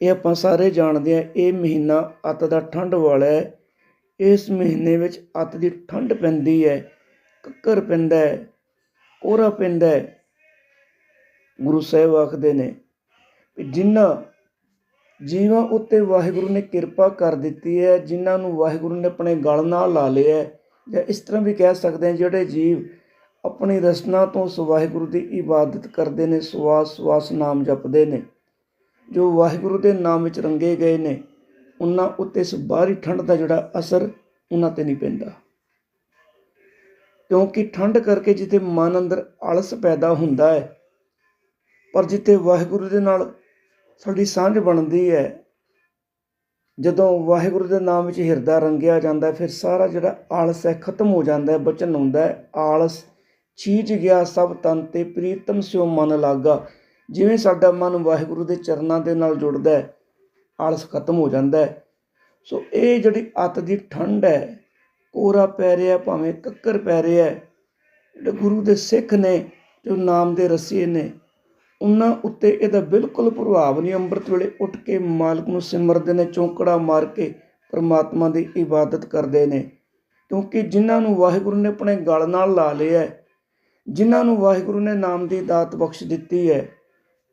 ਇਹ ਆਪਾਂ ਸਾਰੇ ਜਾਣਦੇ ਆ ਇਹ ਮਹੀਨਾ ਅੱਤ ਦਾ ਠੰਡ ਵਾਲਾ ਹੈ। ਇਸ ਮਹੀਨੇ ਵਿੱਚ ਅੱਤ ਦੀ ਠੰਡ ਪੈਂਦੀ ਹੈ ਕੱਕਰ ਪੈਂਦਾ ਹੈ, ਕੋਹਰਾ ਪੈਂਦਾ ਹੈ। ਗੁਰੂ ਸਾਹਿਬ ਆਖਦੇ ਨੇ ਜਿਨ੍ਹਾਂ ਜੀਵਾਂ ਉੱਤੇ ਵਾਹਿਗੁਰੂ ਨੇ ਕਿਰਪਾ ਕਰ ਦਿੱਤੀ ਹੈ ਜਿਨ੍ਹਾਂ ਨੂੰ ਵਾਹਿਗੁਰੂ ਨੇ ਆਪਣੇ ਗਲ ਨਾਲ ਲਾ ਲਿਆ ਜਾਂ ਇਸ ਤਰ੍ਹਾਂ ਵੀ ਕਹਿ ਸਕਦੇ ਹਾਂ, ਜਿਹੜੇ ਜੀਵ ਆਪਣੀ ਰਸਨਾ ਤੋਂ ਉਸ ਵਾਹਿਗੁਰੂ ਦੀ ਇਬਾਦਤ ਕਰਦੇ ਨੇ ਸਵਾਸ ਸਵਾਸ ਨਾਮ ਜਪਦੇ ਨੇ। ਜੋ ਵਾਹਿਗੁਰੂ ਦੇ ਨਾਮ ਵਿੱਚ ਰੰਗੇ ਗਏ ਨੇ, ਉਹਨਾਂ ਉੱਤੇ ਇਸ ਬਾਹਰੀ ਠੰਡ ਦਾ ਜਿਹੜਾ ਅਸਰ ਉਹਨਾਂ ਤੇ ਨਹੀਂ ਪੈਂਦਾ। ਕਿਉਂਕਿ ਠੰਡ ਕਰਕੇ ਜਿੱਥੇ ਮਨ ਅੰਦਰ ਆਲਸ ਪੈਦਾ ਹੁੰਦਾ ਹੈ, ਪਰ ਜਿੱਥੇ ਵਾਹਿਗੁਰੂ ਦੇ ਨਾਲ ਸਾਡੀ ਸਾਂਝ ਬਣਦੀ ਹੈ, ਜਦੋਂ ਵਾਹਿਗੁਰੂ ਦੇ ਨਾਮ ਵਿੱਚ ਹਿਰਦਾ ਰੰਗਿਆ ਜਾਂਦਾ ਫਿਰ ਸਾਰਾ ਜਿਹੜਾ ਆਲਸ ਹੈ ਖਤਮ ਹੋ ਜਾਂਦਾ ਹੈ, ਬਚਨ ਹੁੰਦਾ ਹੈ। ਆਲਸ ਚੀਜ ਗਿਆ ਸਭ ਤਨ ਤੇ, ਪ੍ਰੀਤਮ ਸਿਓ ਮਨ ਲਾਗਾ। ਜਿਵੇਂ ਸਾਡਾ ਮਨ ਵਾਹਿਗੁਰੂ ਦੇ ਚਰਨਾਂ ਦੇ ਨਾਲ ਜੁੜਦਾ ਹੈ, ਆਲਸ ਖਤਮ ਹੋ ਜਾਂਦਾ ਹੈ। ਸੋ ਇਹ ਜਿਹੜੀ ਅੱਤ ਦੀ ਠੰਡ ਹੈ, ਕੋਰਾ ਪੈ ਰਿਹਾ, ਭਾਵੇਂ ਕੱਕਰ ਪੈ ਰਿਹਾ ਜਿਹੜੇ ਗੁਰੂ ਦੇ ਸਿੱਖ ਨੇ, ਜੋ ਨਾਮ ਦੇ ਰਸੀਏ ਨੇ, ਉਹਨਾਂ ਉੱਤੇ ਇਹਦਾ ਬਿਲਕੁਲ ਪ੍ਰਭਾਵ ਨਹੀਂ। ਅੰਮ੍ਰਿਤ ਵੇਲੇ ਉੱਠ ਕੇ ਮਾਲਕ ਨੂੰ ਸਿਮਰਦੇ ਨੇ, ਚੌਂਕੜਾ ਮਾਰ ਕੇ ਪਰਮਾਤਮਾ ਦੀ ਇਬਾਦਤ ਕਰਦੇ ਨੇ। ਕਿਉਂਕਿ ਜਿਨ੍ਹਾਂ ਨੂੰ ਵਾਹਿਗੁਰੂ ਨੇ ਆਪਣੇ ਗਲ ਨਾਲ ਲਾ ਲਿਆ ਜਿਨ੍ਹਾਂ ਨੂੰ ਵਾਹਿਗੁਰੂ ਨੇ ਨਾਮ ਦੀ ਦਾਤ ਬਖਸ਼ ਦਿੱਤੀ ਹੈ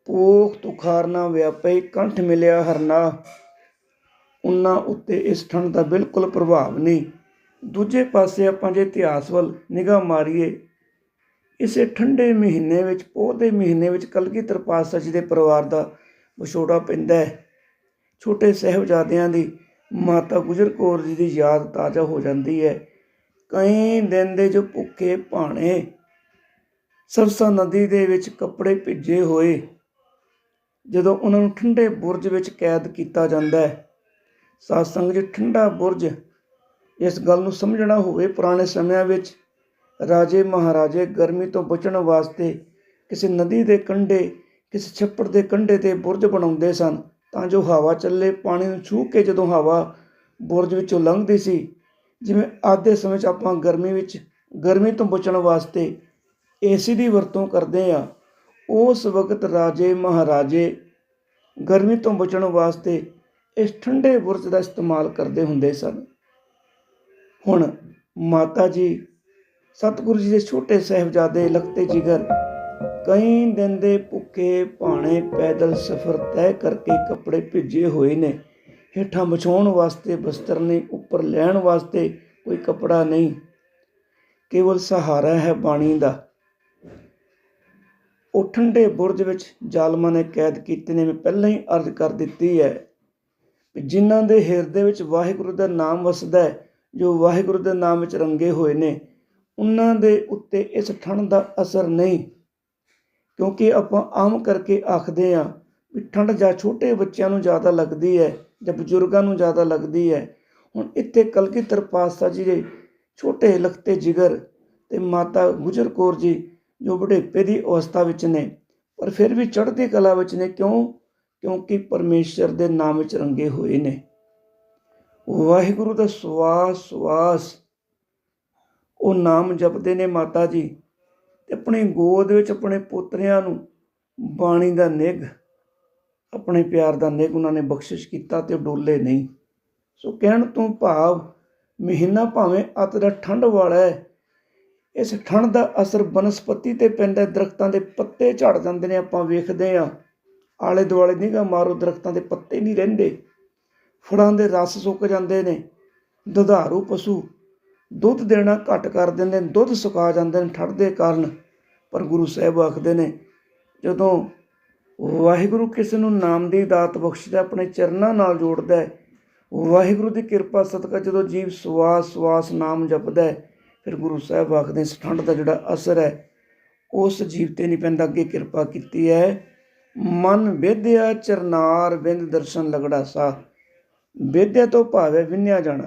ਪੋਖ ਤੁਖਾਰਨਾ ਵਿਆਪੇ ਕੰਠ ਮਿਲਿਆ ਹਰਨਾ ਉਹਨਾਂ ਉੱਤੇ ਇਸ ਠੰਡ ਦਾ ਬਿਲਕੁਲ ਪ੍ਰਭਾਵ ਨਹੀਂ। ਦੂਜੇ ਪਾਸੇ ਆਪਾਂ ਜੇ ਇਤਿਹਾਸ ਵੱਲ ਨਿਗਾਹ ਮਾਰੀਏ, ਇਸੇ ਠੰਡੇ ਮਹੀਨੇ ਵਿੱਚ, ਪੋਹ ਦੇ ਮਹੀਨੇ ਵਿੱਚ ਕਲਗੀਧਰ ਪਾਤਸ਼ਾਹ ਜੀ ਦੇ ਪਰਿਵਾਰ ਦਾ ਵਿਛੋੜਾ ਪੈਂਦਾ ਹੈ। ਛੋਟੇ ਸਹਿਬਜ਼ਾਦਿਆਂ ਦੀ ਮਾਤਾ ਗੁਜਰ ਕੌਰ ਜੀ ਦੀ ਯਾਦ ਤਾਜ਼ਾ ਹੋ ਜਾਂਦੀ ਹੈ। ਕਈ ਦਿਨ ਦੇ ਜੋ ਭੁੱਖੇ ਭਾਣੇ, ਸਰਸਾ ਨਦੀ ਦੇ ਵਿੱਚ ਕੱਪੜੇ ਭਿੱਜੇ ਹੋਏ। ਜਦੋਂ ਉਹਨਾਂ ਨੂੰ ਠੰਡੇ ਬੁਰਜ ਵਿੱਚ ਕੈਦ ਕੀਤਾ ਜਾਂਦਾ ਹੈ ਸਾਧ ਸੰਗਤ ਜੀ ਠੰਡਾ ਬੁਰਜ ਇਸ ਗੱਲ ਨੂੰ ਸਮਝਣਾ ਹੋਵੇ ਪੁਰਾਣੇ ਸਮਿਆਂ ਵਿੱਚ, ਰਾਜੇ ਮਹਾਰਾਜੇ ਗਰਮੀ ਤੋਂ ਬਚਣ ਵਾਸਤੇ ਕਿਸੇ ਨਦੀ ਦੇ ਕੰਢੇ, ਕਿਸੇ ਛੱਪੜ ਦੇ ਕੰਢੇ ਤੇ ਬੁਰਜ ਬਣਾਉਂਦੇ ਸਨ, ਤਾਂ ਜੋ ਹਵਾ ਚੱਲੇ, ਪਾਣੀ ਨੂੰ ਛੂਹ ਕੇ ਜਦੋਂ ਹਵਾ ਬੁਰਜ ਵਿੱਚੋਂ ਲੰਘਦੀ ਸੀ, ਜਿਵੇਂ ਅੱਜ ਦੇ ਸਮੇਂ 'ਚ ਆਪਾਂ ਗਰਮੀ ਵਿੱਚ, ਗਰਮੀ ਤੋਂ ਬਚਣ ਵਾਸਤੇ ਏਸੀ ਦੀ ਵਰਤੋਂ ਕਰਦੇ ਆ ਉਸ ਵਕਤ ਰਾਜੇ ਮਹਾਰਾਜੇ ਗਰਮੀ ਤੋਂ ਬਚਣ ਵਾਸਤੇ ਇਸ ਠੰਡੇ ਬੁਰਜ ਦਾ ਇਸਤੇਮਾਲ ਕਰਦੇ ਹੁੰਦੇ ਸਨ। ਹੁਣ ਮਾਤਾ ਜੀ, ਸਤਿਗੁਰੂ ਜੀ ਦੇ ਛੋਟੇ ਸਹਿਬਜ਼ਾਦੇ ਲਖਤੇ ਜਿਗਰ ਕਈ ਦਿਨ ਦੇ ਭੁੱਖੇ ਭਾਣੇ ਪੈਦਲ ਸਫ਼ਰ ਤੈਅ ਕਰਕੇ ਕੱਪੜੇ ਭਿੱਜੇ ਹੋਏ ਨੇ। ਹੇਠਾਂ ਵਿਛਾਉਣ ਵਾਸਤੇ, ਬਸਤਰ ਨਹੀਂ, ਉੱਪਰ ਲੈਣ ਵਾਸਤੇ ਕੋਈ ਕੱਪੜਾ ਨਹੀਂ। ਕੇਵਲ ਸਹਾਰਾ ਹੈ ਬਾਣੀ ਦਾ। ਉਹ ਠੰਡੇ ਬੁਰਜ ਵਿੱਚ ਜ਼ਾਲਮਾਂ ਨੇ ਕੈਦ ਕੀਤੇ ਨੇ, ਮੈਂ ਪਹਿਲਾਂ ਹੀ ਅਰਜ਼ ਕਰ ਦਿੱਤੀ ਹੈ ਵੀ ਜਿਨ੍ਹਾਂ ਦੇ ਹਿਰਦੇ ਵਿੱਚ ਵਾਹਿਗੁਰੂ ਦਾ ਨਾਮ ਵਸਦਾ ਹੈ, ਜੋ ਵਾਹਿਗੁਰੂ ਦੇ ਨਾਮ ਵਿੱਚ ਰੰਗੇ ਹੋਏ ਨੇ, ਉਹਨਾਂ ਦੇ ਉੱਤੇ ਇਸ ਠੰਡ ਦਾ ਅਸਰ ਨਹੀਂ, ਕਿਉਂਕਿ ਆਪਾਂ ਆਮ ਕਰਕੇ ਆਖਦੇ ਆ ਵੀ ਠੰਡ ਜਾਂ ਛੋਟੇ ਬੱਚਿਆਂ ਨੂੰ ਜ਼ਿਆਦਾ ਲੱਗਦੀ ਹੈ ਜਾਂ ਬਜ਼ੁਰਗਾਂ ਨੂੰ ਜ਼ਿਆਦਾ ਲੱਗਦੀ ਹੈ। ਹੁਣ ਇੱਥੇ ਕਲਗੀਧਰ ਪਾਤਸ਼ਾਹ ਜੀ ਦੇ ਛੋਟੇ ਲਖਤੇ ਜਿਗਰ ਤੇ ਮਾਤਾ ਗੁਜਰ ਕੌਰ ਜੀ ਜੋ ਬੁਢੇਪੇ ਦੀ ਅਵਸਥਾ ਵਿੱਚ ਨੇ, ਪਰ ਫਿਰ ਵੀ ਚੜ੍ਹਦੀ ਕਲਾ ਵਿੱਚ ਨੇ ਕਿਉਂ? ਕਿਉਂਕਿ ਪਰਮੇਸ਼ਰ ਦੇ ਨਾਮ ਵਿੱਚ ਰੰਗੇ ਹੋਏ ਨੇ। ਵਾਹਿਗੁਰੂ ਦਾ ਸਵਾਸ ਸਵਾਸ। ਉਹ ਨਾਮ ਜਪਦੇ ਨੇ ਮਾਤਾ ਜੀ ਤੇ ਆਪਣੀ ਗੋਦ ਵਿੱਚ ਆਪਣੇ ਪੋਤਰਿਆਂ ਨੂੰ ਬਾਣੀ ਦਾ ਨਿਗ ਆਪਣੇ ਪਿਆਰ ਦਾ ਨਿਗ ਉਹਨਾਂ ਨੇ ਬਖਸ਼ਿਸ਼ ਕੀਤਾ ਤੇ ਡੋਲੇ ਨਹੀਂ। ਸੋ ਕਹਿਣ ਤੋਂ ਭਾਵ ਮਹੀਨਾ ਭਾਵੇਂ ਅਤ ਦਾ ਠੰਡ ਵਾਲਾ ਹੈ ਇਸ ਠੰਡ ਦਾ ਅਸਰ ਬਨਸਪਤੀ ਤੇ ਪੈਂਦਾ ਹੈ। ਦਰਖਤਾਂ ਦੇ ਪੱਤੇ ਝੜ ਜਾਂਦੇ ਨੇ, ਆਪਾਂ ਵੇਖਦੇ ਆ ਆਲੇ ਦੁਆਲੇ ਨਿਗਾਹ ਮਾਰੋ, ਦਰਖਤਾਂ ਦੇ ਪੱਤੇ ਨਹੀਂ ਰਹਿੰਦੇ। ਫੜਾਂ ਦੇ ਰਸ ਸੁੱਕ ਜਾਂਦੇ ਨੇ। ਦੁਧਾਰੂ ਪਸ਼ੂ ਦੁੱਧ ਦੇਣਾ ਘੱਟ ਕਰ ਦਿੰਦੇ ਨੇ, ਦੁੱਧ ਸੁਕਾ ਜਾਂਦੇ ਨੇ ਠੰਡ ਦੇ ਕਾਰਨ। ਪਰ ਗੁਰੂ ਸਾਹਿਬ ਆਖਦੇ ਨੇ, ਜਦੋਂ ਵਾਹਿਗੁਰੂ ਕਿਸੇ ਨੂੰ ਨਾਮ ਦੀ ਦਾਤ ਬਖਸ਼ਦਾ, ਆਪਣੇ ਚਰਨਾਂ ਨਾਲ ਜੋੜਦਾ ਹੈ, ਵਾਹਿਗੁਰੂ ਦੀ ਕਿਰਪਾ ਸਦਕਾ ਜਦੋਂ ਜੀਵ ਸਵਾਸ ਸਵਾਸ ਨਾਮ ਜਪਦਾ ਹੈ ਫਿਰ ਗੁਰੂ ਸਾਹਿਬ ਆਖਦੇ ਇਸ ਠੰਡ ਦਾ ਜਿਹੜਾ ਅਸਰ ਹੈ, ਉਸ ਜੀਵ ਤੇ ਨਹੀਂ ਪੈਂਦਾ, ਅੱਗੇ ਕਿਰਪਾ ਕੀਤੀ ਹੈ। ਮਨ ਵਿਦਿਆ ਚਰਨਾਰ ਬਿੰਦ ਦਰਸ਼ਨ ਲਗੜਾ ਸਾ। ਵਿਦਿਆ ਤੋਂ ਭਾਵੇਂ ਵਿੰਨਿਆ ਜਾਣਾ।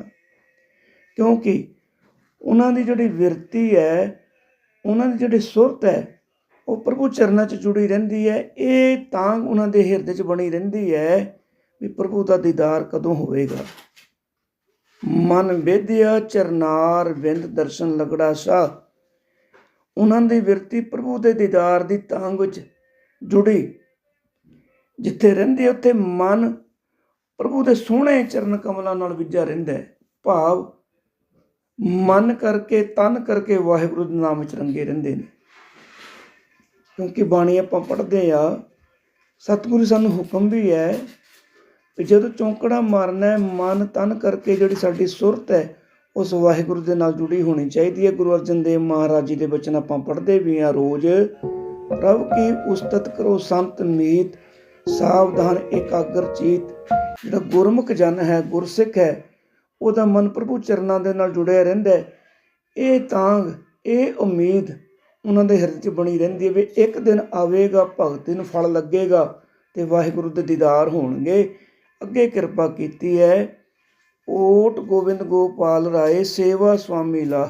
ਕਿਉਂਕਿ ਉਹਨਾਂ ਦੀ ਜਿਹੜੀ ਵਿਰਤੀ ਹੈ, ਉਹਨਾਂ ਦੀ ਜਿਹੜੀ ਸੁਰਤ ਹੈ, ਉਹ ਪ੍ਰਭੂ ਚਰਨਾਂ 'ਚ ਜੁੜੀ ਰਹਿੰਦੀ ਹੈ। ਇਹ ਤਾਂ ਉਹਨਾਂ ਦੇ ਹਿਰਦੇ 'ਚ ਬਣੀ ਰਹਿੰਦੀ ਹੈ ਵੀ ਪ੍ਰਭੂ ਦਾ ਦੀਦਾਰ ਕਦੋਂ ਹੋਵੇਗਾ। ਮਨ ਵਿਦਿਆ ਚਰਨਾਰ ਬਿੰਦ ਦਰਸ਼ਨ ਲਗੜਾ ਸਾ। ਉਹਨਾਂ ਦੀ ਵਿਰਤੀ ਪ੍ਰਭੂ ਦੇ ਦੀਦਾਰ ਦੀ ਤਾਂਗ ਵਿੱਚ ਜੁੜੀ। ਜਿੱਥੇ ਰਹਿੰਦੀ ਉੱਥੇ ਮਨ ਪ੍ਰਭੂ ਦੇ ਸੋਹਣੇ ਚਰਨ ਕਮਲਾਂ ਨਾਲ ਵਿਜਿਆ ਰਹਿੰਦਾ ਹੈ। ਭਾਵ ਮਨ ਕਰਕੇ, ਤਨ ਕਰਕੇ ਵਾਹਿਗੁਰੂ ਦੇ ਨਾਮ ਵਿੱਚ ਰੰਗੇ ਰਹਿੰਦੇ ਨੇ। ਕਿਉਂਕਿ ਬਾਣੀ ਆਪਾਂ ਪੜ੍ਹਦੇ ਆ, ਸਤਿਗੁਰੂ ਸਾਨੂੰ ਹੁਕਮ ਵੀ ਹੈ ਕਿ ਜਦੋਂ ਚੌਂਕੜਾ ਮਾਰਨਾ ਮਨ ਤਨ ਕਰਕੇ ਜਿਹੜੀ ਸਾਡੀ ਸੁਰਤ ਹੈ, ਉਸ ਵਾਹਿਗੁਰੂ ਦੇ ਨਾਲ ਜੁੜੀ ਹੋਣੀ ਚਾਹੀਦੀ ਹੈ। ਗੁਰੂ ਅਰਜਨ ਦੇਵ ਮਹਾਰਾਜ ਜੀ ਦੇ ਬਚਨ ਆਪਾਂ ਪੜ੍ਹਦੇ ਵੀ ਆ ਰੋਜ਼। ਪ੍ਰਭ ਕੀ ਉਸਤਤ ਕਰੋ ਸੰਤ ਮੀਤ, ਸਾਵਧਾਨ ਇਕਾਗਰ ਚੀਤ। ਜਿਹੜਾ ਗੁਰਮੁਖ ਜਨ ਹੈ, ਗੁਰਸਿੱਖ ਹੈ, ਉਹਦਾ ਮਨ ਪ੍ਰਭੂ ਚਰਨਾਂ ਦੇ ਨਾਲ ਜੁੜਿਆ ਰਹਿੰਦਾ ਹੈ। ਇਹ ਤਾਂਗ ਇਹ ਉਮੀਦ ਉਹਨਾਂ ਦੇ ਹਿਰਦੇ 'ਚ ਬਣੀ ਰਹਿੰਦੀ ਹੈ ਵੀ ਇੱਕ ਦਿਨ ਆਵੇਗਾ, ਭਗਤ ਨੂੰ ਫਲ ਲੱਗੇਗਾ ਤੇ ਵਾਹਿਗੁਰੂ ਦੇ ਦੀਦਾਰ ਹੋਣਗੇ। ਅੱਗੇ ਕਿਰਪਾ ਕੀਤੀ ਹੈ। ਓਟ ਗੋਬਿੰਦ ਗੋਪਾਲ ਰਾਏ, ਸੇਵਾ ਸੁਆਮੀ ਲਾ।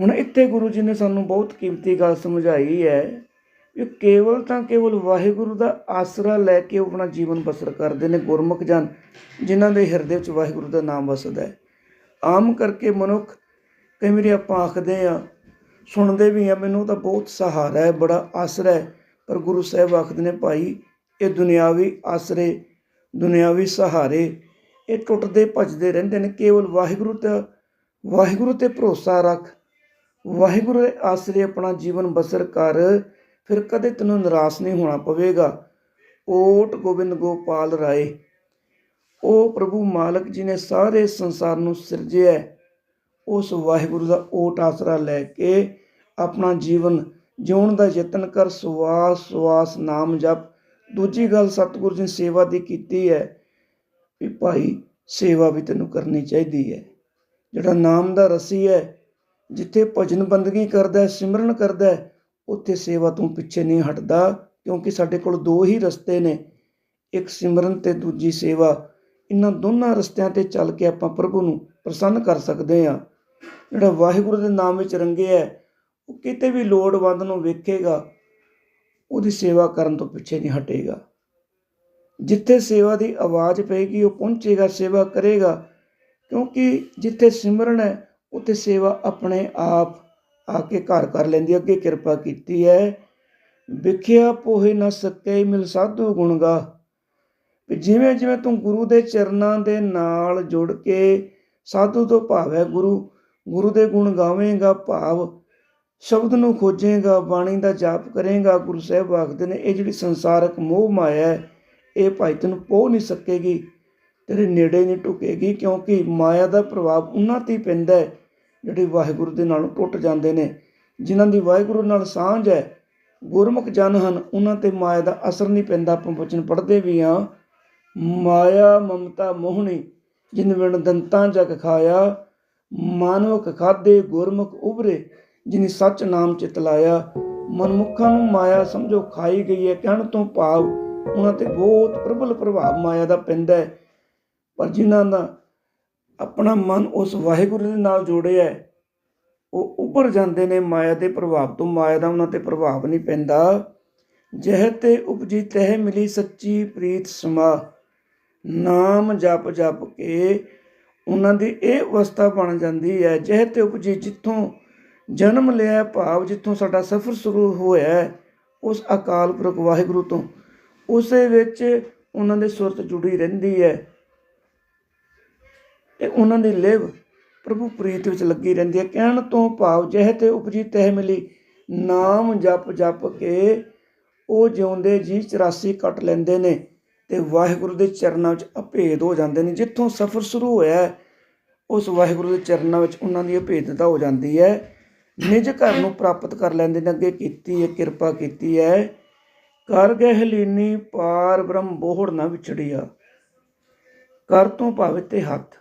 ਹੁਣ ਇੱਥੇ ਗੁਰੂ ਜੀ ਨੇ ਸਾਨੂੰ ਬਹੁਤ ਕੀਮਤੀ ਗੱਲ ਸਮਝਾਈ ਹੈ ਕਿ ਕੇਵਲ ਤਾਂ ਕੇਵਲ ਵਾਹਿਗੁਰੂ ਦਾ ਆਸਰਾ ਲੈ ਕੇ ਉਹ ਆਪਣਾ ਜੀਵਨ ਬਸਰ ਕਰਦੇ ਨੇ ਗੁਰਮੁਖ ਜਨ, ਜਿਨ੍ਹਾਂ ਦੇ ਹਿਰਦੇ ਵਿੱਚ ਵਾਹਿਗੁਰੂ ਦਾ ਨਾਮ ਵਸਦਾ ਹੈ। ਆਮ ਕਰਕੇ ਮਨੁੱਖ ਕਈ ਵਾਰੀ ਆਪਾਂ ਆਖਦੇ ਆ ਸੁਣਦੇ ਵੀ ਆ ਮੈਨੂੰ ਤਾਂ ਬਹੁਤ ਸਹਾਰਾ ਹੈ, ਬੜਾ ਆਸਰਾ ਹੈ। ਪਰ ਗੁਰੂ ਸਾਹਿਬ ਆਖਦੇ ਨੇ, ਭਾਈ ਇਹ ਦੁਨਿਆਵੀ ਆਸਰੇ, ਦੁਨਿਆਵੀ ਸਹਾਰੇ, ਇਹ ਟੁੱਟਦੇ ਭੱਜਦੇ ਰਹਿੰਦੇ ਨੇ। ਕੇਵਲ ਵਾਹਿਗੁਰੂ ਤੇ ਵਾਹਿਗੁਰੂ ਤੇ ਭਰੋਸਾ ਰੱਖ। ਵਾਹਿਗੁਰੂ ਦੇ ਆਸਰੇ ਆਪਣਾ ਜੀਵਨ ਬਸਰ ਕਰ। ਫਿਰ ਕਦੇ ਤੈਨੂੰ ਨਿਰਾਸ਼ ਨਹੀਂ ਹੋਣਾ ਪਵੇਗਾ। ਓਟ ਗੋਬਿੰਦ ਗੋਪਾਲ ਰਾਏ। ਉਹ ਪ੍ਰਭੂ ਮਾਲਕ ਜੀ ਨੇ ਸਾਰੇ ਸੰਸਾਰ ਨੂੰ ਸਿਰਜਿਆ ਉਸ ਵਾਹਿਗੁਰੂ ਦਾ ਓਟ ਆਸਰਾ ਲੈ ਕੇ ਆਪਣਾ ਜੀਵਨ ਜਿਉਣ ਦਾ ਯਤਨ ਕਰ। ਸਵਾਸ ਸਵਾਸ ਨਾਮ ਜਪ ਦੂਜੀ ਗੱਲ ਸਤਿਗੁਰੂ ਜੀ ਸੇਵਾ ਦੀ ਕੀਤੀ ਹੈ ਵੀ ਭਾਈ ਸੇਵਾ ਵੀ ਤੈਨੂੰ ਕਰਨੀ ਚਾਹੀਦੀ ਹੈ। ਜਿਹੜਾ ਨਾਮ ਦਾ ਰਸੀ ਹੈ, ਜਿੱਥੇ ਭਜਨ ਬੰਦਗੀ ਕਰਦਾ ਸਿਮਰਨ ਕਰਦਾ ਉੱਥੇ ਸੇਵਾ ਤੋਂ ਪਿੱਛੇ ਨਹੀਂ ਹਟਦਾ, ਕਿਉਂਕਿ ਸਾਡੇ ਕੋਲ ਦੋ ਹੀ ਰਸਤੇ ਨੇ, ਇੱਕ ਸਿਮਰਨ ਤੇ ਦੂਜੀ ਸੇਵਾ। ਇਹਨਾਂ ਦੋਨਾਂ ਰਸਤਿਆਂ ਤੇ ਚੱਲ ਕੇ ਆਪਾਂ ਪ੍ਰਭੂ ਨੂੰ ਪ੍ਰਸੰਨ ਕਰ ਸਕਦੇ ਹਾਂ। ਜਿਹੜਾ ਵਾਹਿਗੁਰੂ ਦੇ ਨਾਮ ਵਿੱਚ ਰੰਗਿਆ ਹੈ, ਉਹ ਕਿਤੇ ਵੀ ਲੋੜਵੰਦ ਨੂੰ ਵੇਖੇਗਾ ਉਹਦੀ ਸੇਵਾ ਕਰਨ ਤੋਂ ਪਿੱਛੇ ਨਹੀਂ ਹਟੇਗਾ। ਜਿੱਥੇ ਸੇਵਾ ਦੀ ਆਵਾਜ਼ ਪਏਗੀ, ਉਹ ਪਹੁੰਚੇਗਾ, ਸੇਵਾ ਕਰੇਗਾ, ਕਿਉਂਕਿ ਜਿੱਥੇ ਸਿਮਰਨ ਹੈ, ਉੱਥੇ ਸੇਵਾ ਆਪਣੇ ਆਪ ਆ ਕੇ ਘਰ ਕਰ ਲੈਂਦੀ ਅੱਗੇ ਕਿਰਪਾ ਕੀਤੀ ਹੈ। ਵਿਖਿਆ ਪੋਹੇ ਨਾ ਸਕੇ, ਮਿਲ ਸਾਧੂ ਗੁਣਗਾ ਵੀ ਜਿਵੇਂ ਜਿਵੇਂ ਤੂੰ ਗੁਰੂ ਦੇ ਚਰਨਾਂ ਦੇ ਨਾਲ ਜੁੜ ਕੇ ਸਾਧੂ ਤੋਂ ਭਾਵ ਹੈ ਗੁਰੂ ਗੁਰੂ ਦੇ ਗੁਣ ਗਾਵੇਂਗਾ ਭਾਵ ਸ਼ਬਦ ਨੂੰ ਖੋਜੇਗਾ, ਬਾਣੀ ਦਾ ਜਾਪ ਕਰੇਗਾ, ਗੁਰੂ ਸਾਹਿਬ ਆਖਦੇ ਨੇ, ਇਹ ਜਿਹੜੀ ਸੰਸਾਰਕ ਮੋਹ ਮਾਇਆ ਹੈ, ਇਹ ਭਾਈ ਤੈਨੂੰ ਪੋ ਨਹੀਂ ਸਕੇਗੀ, ਤੇਰੇ ਨੇੜੇ ਨਹੀਂ ਟੁਕੇਗੀ, ਕਿਉਂਕਿ ਮਾਇਆ ਦਾ ਪ੍ਰਭਾਵ ਉਹਨਾਂ ਤੇ ਹੀ ਪੈਂਦਾ ਹੈ, ਜਿਹੜੇ ਵਾਹਿਗੁਰੂ ਦੇ ਨਾਲ ਟੁੱਟ ਜਾਂਦੇ ਨੇ। ਜਿਨ੍ਹਾਂ ਦੀ ਵਾਹਿਗੁਰੂ ਨਾਲ ਸਾਂਝ ਹੈ, ਗੁਰਮੁਖ ਜਨ ਹਨ, ਉਹਨਾਂ ਤੇ ਮਾਇਆ ਦਾ ਅਸਰ ਨਹੀਂ ਪੈਂਦਾ। ਆਪਾਂ ਬਚਨ ਪੜ੍ਹਦੇ ਵੀ ਹਾਂ, ਮਾਇਆ ਮਮਤਾ ਮੋਹਣੀ, ਜਿਨ ਵਿਣ ਦੰਤਾਂ ਜਗ ਖਾਇਆ, ਮਾਨਵਕ ਖਾਦੇ ਗੁਰਮੁਖ ਉਭਰੇ ਜਿਨੀ ਸੱਚ ਨਾਮ ਚਿਤ ਲਾਇਆ। ਮਨਮੁੱਖਾਂ ਨੂੰ ਮਾਇਆ ਸਮਝੋ ਖਾਈ ਗਈ ਹੈ, ਕਹਿਣ ਤੋਂ ਭਾਵ ਉਹਨਾਂ ਤੇ ਬਹੁਤ ਪ੍ਰਬਲ ਪ੍ਰਭਾਵ ਮਾਇਆ ਦਾ ਪੈਂਦਾ ਹੈ। ਪਰ ਜਿਨ੍ਹਾਂ ਦਾ ਆਪਣਾ ਮਨ ਉਸ ਵਾਹਿਗੁਰੂ ਦੇ ਨਾਲ ਜੋੜਿਆ ਹੈ, ਉਹ ਉੱਭਰ ਜਾਂਦੇ ਨੇ ਮਾਇਆ ਦੇ ਪ੍ਰਭਾਵ ਤੋਂ। ਮਾਇਆ ਦਾ ਉਹਨਾਂ ਤੇ ਪ੍ਰਭਾਵ ਨਹੀਂ ਪੈਂਦਾ। ਜਹ ਤੇ ਉਪਜੀ ਤਹਿ ਮਿਲੀ ਸੱਚੀ ਪ੍ਰੀਤ ਸਮਾ। ਨਾਮ ਜਪ ਜਪ ਕੇ ਉਹਨਾਂ ਦੀ ਇਹ ਅਵਸਥਾ ਬਣ ਜਾਂਦੀ ਹੈ। ਜਹ ਤੇ ਉਪਜੀ ਜਿੱਥੋਂ ਜਨਮ ਲਿਆ ਭਾਵ ਜਿੱਥੋਂ ਸਾਡਾ ਸਫ਼ਰ ਸ਼ੁਰੂ ਹੋਇਆ ਉਸ ਅਕਾਲ ਪੁਰਖ ਵਾਹਿਗੁਰੂ ਤੋਂ। ਉਸੇ ਵਿੱਚ ਉਹਨਾਂ ਦੇ ਸੁਰਤ ਜੁੜੀ ਰਹਿੰਦੀ ਹੈ ਤੇ ਉਹਨਾਂ ਦੀ ਲਿਵ ਪ੍ਰਭੂ ਪ੍ਰੀਤ ਵਿੱਚ ਲੱਗੀ ਰਹਿੰਦੀ ਹੈ। ਕਹਿਣ ਤੋਂ ਭਾਵ ਜਹ ਤੇ ਉਪਜੀ ਤਹਿ ਮਿਲੀ, ਨਾਮ ਜਪ ਜਪ ਕੇ ਉਹ ਜਿਉਂਦੇ ਜੀ 84 ਕੱਟ ਲੈਂਦੇ ਨੇ ਤੇ ਵਾਹਿਗੁਰੂ ਦੇ ਚਰਨਾਂ ਵਿੱਚ ਅਭੇਦ ਹੋ ਜਾਂਦੇ ਨੇ। ਜਿੱਥੋਂ ਸਫ਼ਰ ਸ਼ੁਰੂ ਹੋਇਆ ਉਸ ਵਾਹਿਗੁਰੂ ਦੇ ਚਰਨਾਂ ਵਿੱਚ ਉਹਨਾਂ ਦੀ ਅਭੇਦਤਾ ਹੋ ਜਾਂਦੀ ਹੈ। ਨਿਜ ਘਰ ਨੂੰ ਪ੍ਰਾਪਤ ਕਰ ਲੈਂਦੇ ਨੇ, ਅੱਗੇ ਕੀਤੀ ਹੈ, ਕਿਰਪਾ ਕੀਤੀ ਹੈ। ਕਰ ਗਏ ਲੀਨੀ ਪਾਰ ਬ੍ਰਹਮ ਬੋਹੜ ਨਾ ਵਿਛੜਿਆ। ਕਰ ਤੋਂ ਭਾਵੇਂ ਤੇ ਹੱਥ।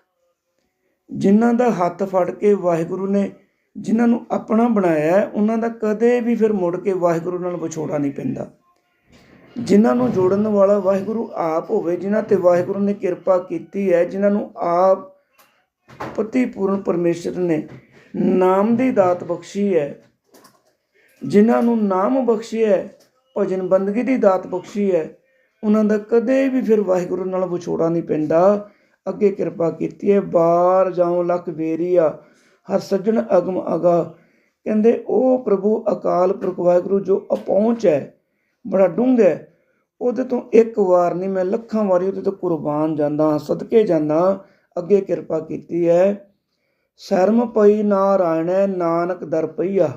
ਜਿਨ੍ਹਾਂ ਦਾ ਹੱਥ ਫੜ ਕੇ ਵਾਹਿਗੁਰੂ ਨੇ ਜਿਨ੍ਹਾਂ ਨੂੰ ਆਪਣਾ ਬਣਾਇਆ, ਉਹਨਾਂ ਦਾ ਕਦੇ ਵੀ ਫਿਰ ਮੁੜ ਕੇ ਵਾਹਿਗੁਰੂ ਨਾਲ ਵਿਛੋੜਾ ਨਹੀਂ ਪੈਂਦਾ। ਜਿਨ੍ਹਾਂ ਨੂੰ ਜੋੜਨ ਵਾਲਾ ਵਾਹਿਗੁਰੂ ਆਪ ਹੋਵੇ, ਜਿਨ੍ਹਾਂ ਤੇ ਵਾਹਿਗੁਰੂ ਨੇ ਕਿਰਪਾ ਕੀਤੀ ਹੈ, ਜਿਨ੍ਹਾਂ ਨੂੰ ਆਪ ਪਤੀ ਪੂਰਨ ਪਰਮੇਸ਼ਰ ਨੇ ਨਾਮ ਦੀ ਦਾਤ ਬਖਸ਼ੀ ਹੈ। ਜਿਨ੍ਹਾਂ ਨੂੰ ਨਾਮ ਬਖਸ਼ਿਆ ਹੈ ਭਜਨ ਬੰਦਗੀ ਦੀ ਦਾਤ ਬਖਸ਼ੀ ਹੈ ਉਹਨਾਂ ਦਾ ਕਦੇ ਵੀ ਫਿਰ ਵਾਹਿਗੁਰੂ ਨਾਲ ਵਿਛੋੜਾ ਨਹੀਂ ਪੈਂਦਾ। ਅੱਗੇ ਕਿਰਪਾ ਕੀਤੀ ਹੈ ਬਾਰ ਜਾਉ ਲਖ ਵੇਰੀਆ ਹਰ ਸੱਜਣ ਅਗਮ ਅਗਾ। ਕਹਿੰਦੇ ਉਹ ਪ੍ਰਭੂ ਅਕਾਲ ਪੁਰਖ ਵਾਹਿਗੁਰੂ ਜੋ ਅਪਹੁੰਚ ਹੈ ਬੜਾ ਡੂੰਘ ਹੈ ਉਹਦੇ ਤੋਂ ਇੱਕ ਵਾਰ ਨਹੀਂ ਮੈਂ ਲੱਖਾਂ ਵਾਰੀ ਉਹਦੇ ਤੋਂ ਕੁਰਬਾਨ ਜਾਂਦਾ ਹਾਂ, ਸਦਕੇ ਜਾਂਦਾ। ਅੱਗੇ ਕਿਰਪਾ ਕੀਤੀ ਹੈ ਸ਼ਰਮ ਪਈ ਨਾਰਾਇਣੈ ਨਾਨਕ ਦਰ ਪਈਆ।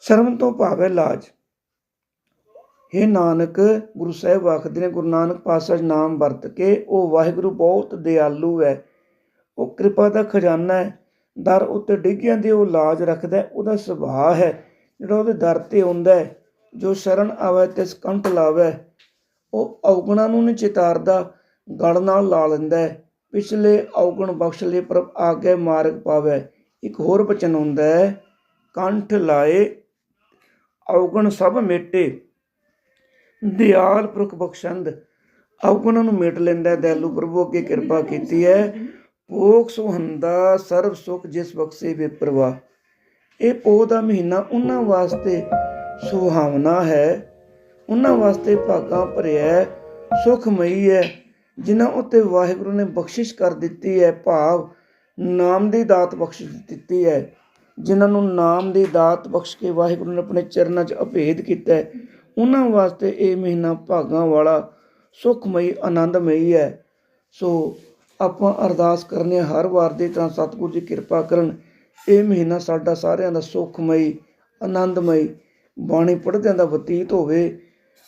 ਸ਼ਰਮ ਤੋਂ ਭਾਵੇਂ ਲਾਜ। हे ਨਾਨਕ, ਗੁਰੂ ਸਾਹਿਬ ਆਖਦੇ ਨੇ, ਗੁਰੂ ਨਾਨਕ ਪਾਤਸ਼ਾਹ ਨਾਮ ਵਰਤ ਕੇ, ਉਹ ਵਾਹਿਗੁਰੂ ਬਹੁਤ ਦਿਆਲੂ ਹੈ। ਉਹ ਕਿਰਪਾ ਦਾ ਖਜ਼ਾਨਾ ਹੈ। ਦਰ ਉੱਤੇ ਡਿੱਗਿਆਂ ਦੀ ਉਹ ਲਾਜ ਰੱਖਦਾ ਉਹਦਾ ਸੁਭਾਅ ਹੈ, ਜਿਹੜਾ ਉਹਦੇ ਦਰ ਤੇ ਆਉਂਦਾ ਹੈ। ਜੋ ਸ਼ਰਨ ਆਵੇ ਤਿਸ ਕੰਠ ਲਾਵੇ। ਉਹ ਔਗਣਾ ਨੂੰ ਨਹੀਂ ਚਿਤਾਰਦਾ ਗੜ ਨਾਲ ਲਾ ਲੈਂਦਾ ਹੈ। ਪਿਛਲੇ ਔਗਣ ਬਖਸ਼ ਲੈ ਪ੍ਰਭ ਆਗੇ ਮਾਰਗ ਪਾਵੇ। ਇੱਕ ਹੋਰ ਬਚਨ ਹੁੰਦਾ ਹੈ ਕੰਠ ਲਾਏ ਔਗਣ ਸਭ ਮੇਟੇ। ਦਿਆਲ ਪੁਰਖ ਬਖਸ਼ੰਦ ਔਗਣਾਂ ਨੂੰ ਮੇਟ ਲੈਂਦਾ ਹੈ, ਦਇਆਲੂ ਪ੍ਰਭੂ ਅੱਗੇ ਕਿਰਪਾ ਕੀਤੀ ਹੈ। ਭੋਗ ਸੁਹੰਦਾ ਸਰਬ ਸੁਖ ਜਿਸ ਬਖਸ਼ੇ ਵਿਪਰਵਾ ਇਹ ਪੋਹ ਦਾ ਮਹੀਨਾ ਉਹਨਾਂ ਵਾਸਤੇ ਸੁਹਾਵਣਾ ਹੈ। ਉਹਨਾਂ ਵਾਸਤੇ ਭਾਗਾਂ ਭਰਿਆ ਸੁਖਮਈ ਹੈ। ਜਿਨ੍ਹਾਂ ਉੱਤੇ ਵਾਹਿਗੁਰੂ ਨੇ ਬਖਸ਼ਿਸ਼ ਕਰ ਦਿੱਤੀ ਹੈ, ਭਾਵ ਨਾਮ ਦੀ ਦਾਤ ਬਖਸ਼ ਦਿੱਤੀ ਹੈ। ਜਿਨ੍ਹਾਂ ਨੂੰ ਨਾਮ ਦੀ ਦਾਤ ਬਖਸ਼ ਕੇ ਵਾਹਿਗੁਰੂ ਨੇ ਆਪਣੇ ਚਰਨਾਂ 'ਚ ਅਭੇਦ ਕੀਤਾ ਹੈ, ਉਹਨਾਂ ਵਾਸਤੇ ਇਹ ਮਹੀਨਾ ਭਾਗਾਂ ਵਾਲਾ ਸੁਖਮਈ, ਆਨੰਦਮਈ ਹੈ। ਸੋ ਆਪਾਂ ਅਰਦਾਸ ਕਰਨੇ ਹਰ ਵਾਰ ਦੀ ਤਰ੍ਹਾਂ ਸਤਿਗੁਰੂ ਜੀ ਕਿਰਪਾ ਕਰਨ, ਇਹ ਮਹੀਨਾ ਸਾਡਾ ਸਾਰਿਆਂ ਦਾ ਸੁਖਮਈ, ਆਨੰਦਮਈ, ਬਾਣੀ ਪੜ੍ਹਦਿਆਂ ਦਾ ਬਤੀਤ ਹੋਵੇ।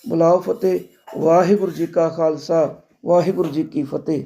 ਬੁਲਾਓ ਫਤਿਹ, ਵਾਹਿਗੁਰੂ ਜੀ ਕਾ ਖਾਲਸਾ। ਵਾਹਿਗੁਰੂ ਜੀ ਕੀ ਫਤਿਹ।